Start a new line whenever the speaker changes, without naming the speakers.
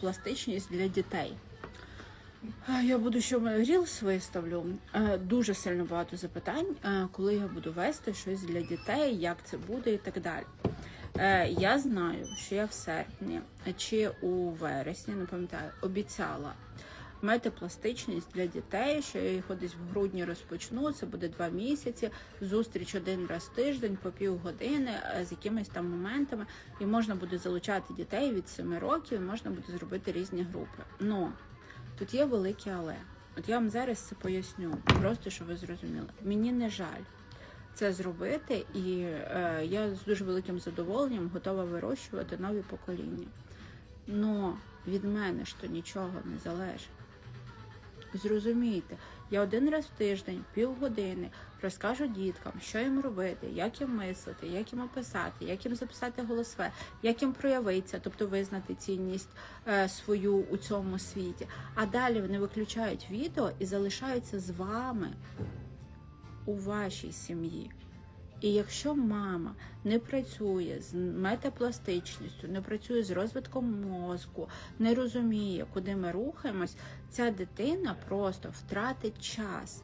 Пластичність для дітей. Я буду що рілс виставлю. Е, Дуже сильно багато запитань, е, коли я буду вести щось для дітей, як це буде і так далі. Е, Я знаю, що я в серпні чи у вересні, не пам'ятаю, обіцяла мати пластичність для дітей, що я їх десь в грудні розпочну. Це буде два місяці. Зустріч один раз в тиждень по півгодини е, з якимись там моментами, і можна буде залучати дітей від 7 років, можна буде зробити різні групи. Ну тут є велике але. От я вам зараз це поясню, просто щоб ви зрозуміли. Мені не жаль це зробити, і е, я з дуже великим задоволенням готова вирощувати нові покоління. Но від мене ж то нічого не залежить. Зрозумійте, я один раз в тиждень, півгодини розкажу діткам, що їм робити, як їм мислити, як їм описати, як їм записати голосве, як їм проявитися, тобто визнати цінність е, свою у цьому світі. А далі вони виключають відео і залишаються з вами у вашій сім'ї. І якщо мама не працює з метапластичністю, не працює з розвитком мозку, не розуміє, куди ми рухаємось, ця дитина просто втратить час.